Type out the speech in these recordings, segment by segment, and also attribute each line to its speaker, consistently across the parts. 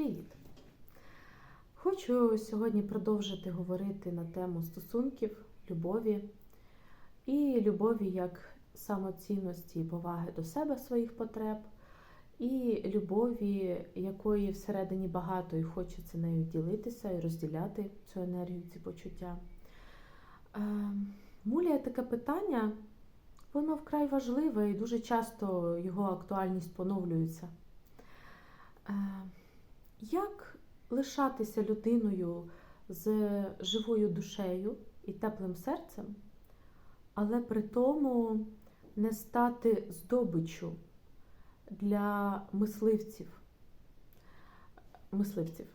Speaker 1: Привіт! Хочу сьогодні продовжити говорити на тему стосунків, любові і любові як самоцінності і поваги до себе своїх потреб, і любові, якої всередині багато і хочеться нею ділитися і розділяти цю енергію, ці почуття. Е, Муляє таке питання, воно вкрай важливе і дуже часто його актуальність поновлюється. Як лишатися людиною з живою душею і теплим серцем, але при тому не стати здобиччю для мисливців. мисливців.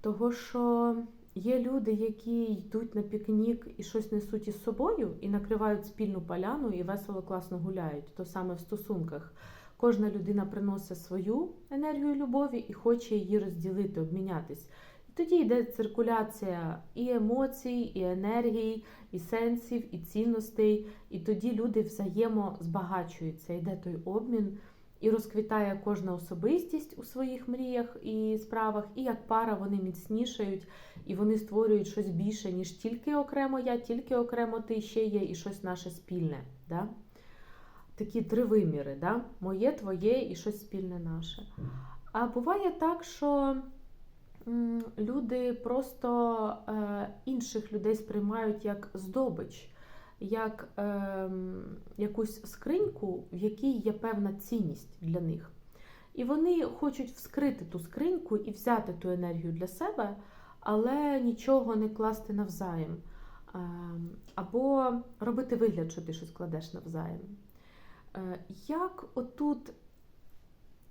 Speaker 1: Того, що є люди, які йдуть на пікнік і щось несуть із собою, і накривають спільну поляну і весело класно гуляють. То саме в стосунках. Кожна людина приносить свою енергію любові і хоче її розділити, обмінятись. І тоді йде циркуляція і емоцій, і енергій, і сенсів, і цінностей. І тоді люди взаємозбагачуються. Йде той обмін, і розквітає кожна особистість у своїх мріях і справах, і як пара вони міцнішають, і вони створюють щось більше, ніж тільки окремо я, тільки окремо ти ще є, і щось наше спільне. Да? Такі три виміри: да? моє, твоє і щось спільне наше. А буває так, що люди просто е, інших людей сприймають як здобич, як е, якусь скриньку, в якій є певна цінність для них. І вони хочуть вскрити ту скриньку і взяти ту енергію для себе, але нічого не класти навзаєм. Е, або робити вигляд, що ти щось кладеш навзаєм. Е, Як отут,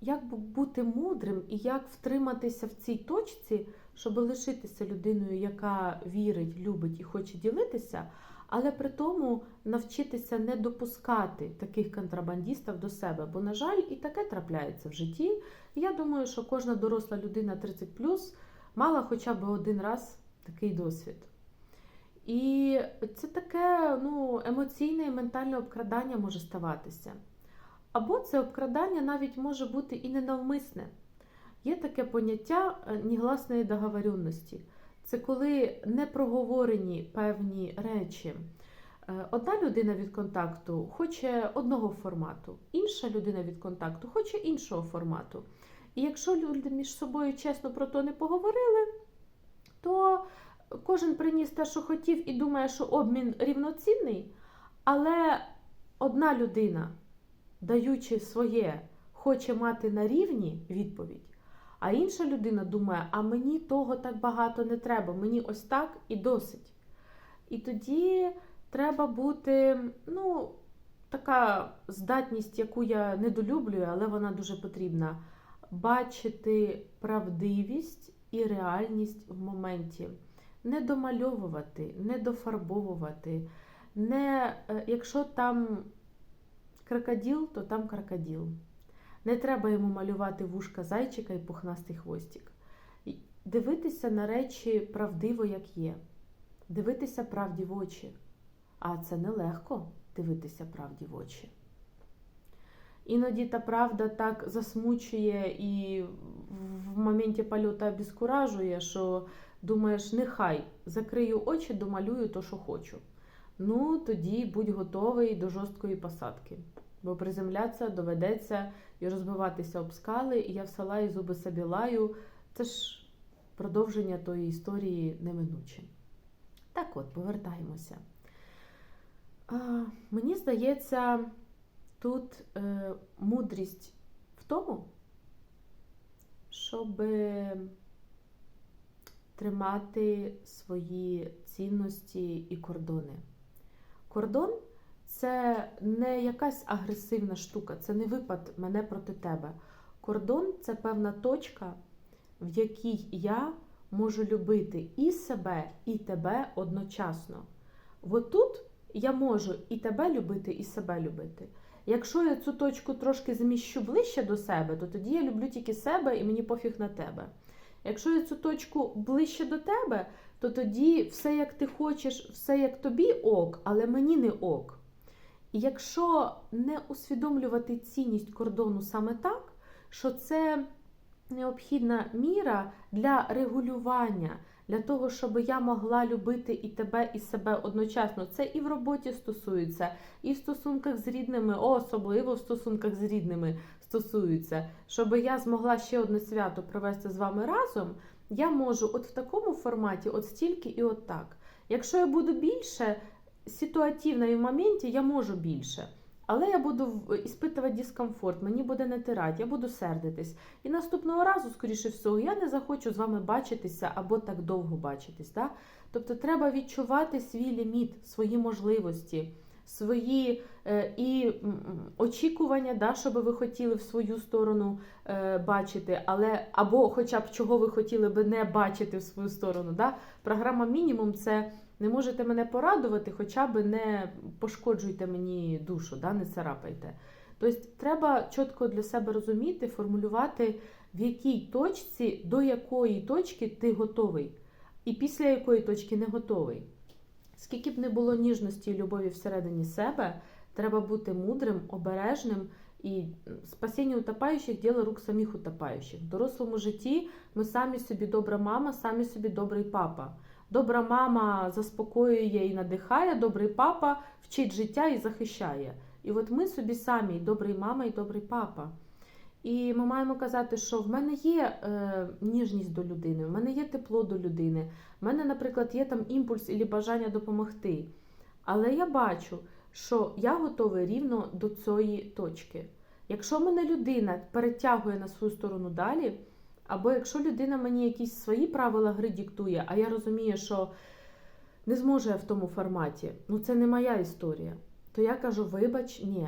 Speaker 1: як бути мудрим і як втриматися в цій точці, щоб лишитися людиною, яка вірить, любить і хоче ділитися, але при тому навчитися не допускати таких контрабандистів до себе. Бо, на жаль, і таке трапляється в житті. Я думаю, що кожна доросла людина 30 мала хоча б один раз такий досвід. І це таке ну, емоційне і ментальне обкрадання може ставатися. Або це обкрадання навіть може бути і ненавмисне. Є таке поняття е, негласної договоренності. Це коли не проговорені певні речі. Е, Одна людина від контакту хоче одного формату, інша людина від контакту хоче іншого формату. І якщо люди між собою чесно про то не поговорили, то кожен приніс те, що хотів, і думає, що обмін рівноцінний, але одна людина, даючи своє, хоче мати на рівні відповідь, а інша людина думає, а мені того так багато не треба, мені ось так і досить. І тоді треба бути, ну, така здатність, яку я недолюблюю, але вона дуже потрібна. Бачити правдивість і реальність в моменті не домальовувати, не дофарбовувати. Не, е, Якщо там крокодил, то там крокодил. Не треба йому малювати вушка зайчика і пухнастий хвостик. Дивитися на речі правдиво, як є. Дивитися правді в очі. А це нелегко дивитися правді в очі. Іноді та правда так засмучує і в моменті польоту обескуражує, що думаєш, нехай закрию очі, домалюю то, що хочу. Ну, тоді будь готовий до жорсткої посадки. Бо приземлятися доведеться і розбиватися об скали, і я в села і зуби собі лаю. Це ж продовження тої історії неминуче. Так от, повертаємося. А, мені здається, тут е, мудрість в тому, щоб тримати свої цінності і кордони. Кордон це не якась агресивна штука, це не випад мене проти тебе. Кордон це певна точка, в якій я можу любити і себе, і тебе одночасно. От тут я можу і тебе любити, і себе любити. Якщо я цю точку трошки зміщу ближче до себе, то тоді я люблю тільки себе і мені пофіг на тебе. Якщо я цю точку ближче до тебе, то тоді все як ти хочеш, все як тобі ок, але мені не ок. І якщо не усвідомлювати цінність кордону саме так, що це необхідна міра для регулювання, для того, щоб я могла любити і тебе, і себе одночасно. Це і в роботі стосується, і в стосунках з рідними, особливо в стосунках з рідними стосується. Щоб я змогла ще одне свято провести з вами разом, я можу от в такому форматі, от стільки і от так. Якщо я буду більше ситуативна і в моменті, я можу більше. Але я буду іспитувати дискомфорт, мені буде натирати, я буду сердитись. І наступного разу, скоріше всього, я не захочу з вами бачитися або так довго бачитись. Да? Тобто треба відчувати свій ліміт, свої можливості, свої е, і очікування, да, що би ви хотіли в свою сторону е, бачити, але або хоча б чого ви хотіли би не бачити в свою сторону. Да? Програма мінімум це не можете мене порадувати, хоча б не пошкоджуйте мені душу, да? не царапайте. Тобто треба чітко для себе розуміти, формулювати, в якій точці, до якої точки ти готовий, і після якої точки не готовий. Скільки б не було ніжності і любові всередині себе, треба бути мудрим, обережним і спасіння утопаючих діло рук самих утопаючих. В дорослому житті ми самі собі добра мама, самі собі добрий папа. Добра мама заспокоює і надихає, добрий папа вчить життя і захищає. І от ми собі самі добрий мама, і добрий папа. І ми маємо казати, що в мене є е, ніжність до людини, в мене є тепло до людини, в мене, наприклад, є там імпульс і бажання допомогти. Але я бачу, що я готовий рівно до цієї точки. Якщо мене людина перетягує на свою сторону далі, або якщо людина мені якісь свої правила гри диктує, а я розумію, що не зможу я в тому форматі, ну це не моя історія, то я кажу: вибач, ні.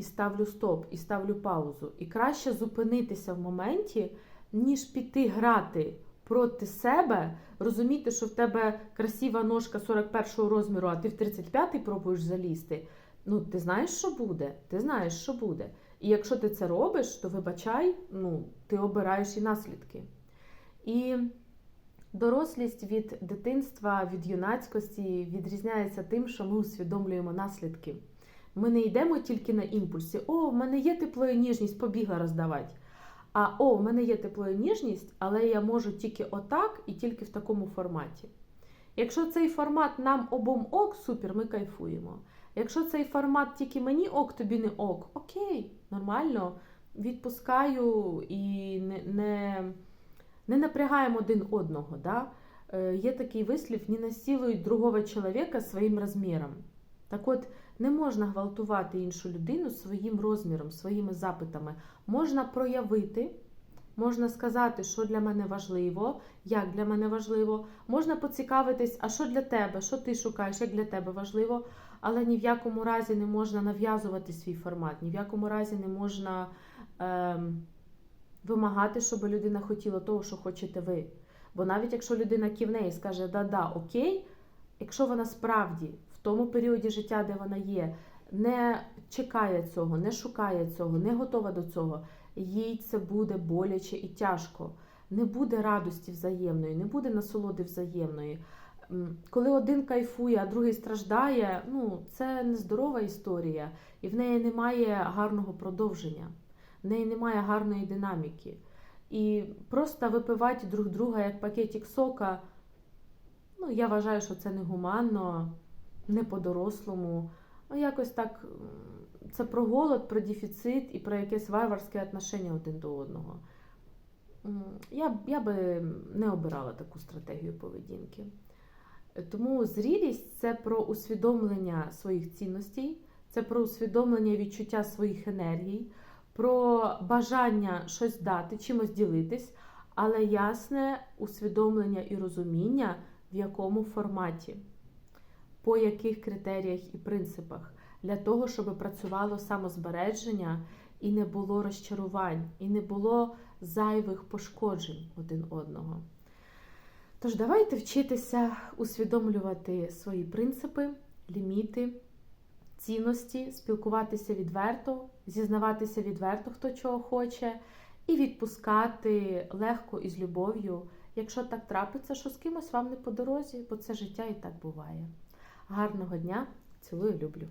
Speaker 1: І ставлю стоп, і ставлю паузу. І краще зупинитися в моменті, ніж піти грати проти себе, розуміти, що в тебе красива ножка 41-го розміру, а ти в 35-й пробуєш залізти. Ну, ти знаєш, що буде? Ти знаєш, що буде. І якщо ти це робиш, то вибачай, ну, ти обираєш і наслідки. І дорослість від дитинства, від юнацькості відрізняється тим, що ми усвідомлюємо наслідки. Ми не йдемо тільки на імпульсі. О, в мене є тепло і ніжність, побігла роздавати. А о, в мене є тепло і ніжність, але я можу тільки отак і тільки в такому форматі. Якщо цей формат нам обом ок, супер, ми кайфуємо. Якщо цей формат тільки мені ок, тобі не ок, окей, нормально, відпускаю і не, не, не напрягаємо один одного. Да? Е, є такий вислів: не насилують другого чоловіка своїм розміром. Так от, не можна гвалтувати іншу людину своїм розміром, своїми запитами. Можна проявити, можна сказати, що для мене важливо, як для мене важливо. Можна поцікавитись, а що для тебе, що ти шукаєш, як для тебе важливо, але ні в якому разі не можна нав'язувати свій формат, ні в якому разі не можна ем, вимагати, щоб людина хотіла того, що хочете ви. Бо навіть якщо людина кивне і скаже да-да, окей, якщо вона справді тому періоді життя, де вона є, не чекає цього, не шукає цього, не готова до цього, їй це буде боляче і тяжко. Не буде радості взаємної, не буде насолоди взаємної. Коли один кайфує, а другий страждає, ну це нездорова історія, і в неї немає гарного продовження, в неї немає гарної динаміки. І просто випивати друг друга як пакетик сока. Ну, я вважаю, що це негуманно, не по-дорослому. Ну, якось так це про голод, про дефіцит і про якесь варварське отношення один до одного. Я, я би не обирала таку стратегію поведінки. Тому зрілість це про усвідомлення своїх цінностей, це про усвідомлення відчуття своїх енергій, про бажання щось дати, чимось ділитись, але ясне усвідомлення і розуміння, в якому форматі, по яких критеріях і принципах, для того, щоб працювало самозбереження і не було розчарувань, і не було зайвих пошкоджень один одного. Тож давайте вчитися усвідомлювати свої принципи, ліміти, цінності, спілкуватися відверто, зізнаватися відверто, хто чого хоче, і відпускати легко і з любов'ю, якщо так трапиться, що з кимось вам не по дорозі, бо це життя і так буває. Гарного дня! Цілую, люблю!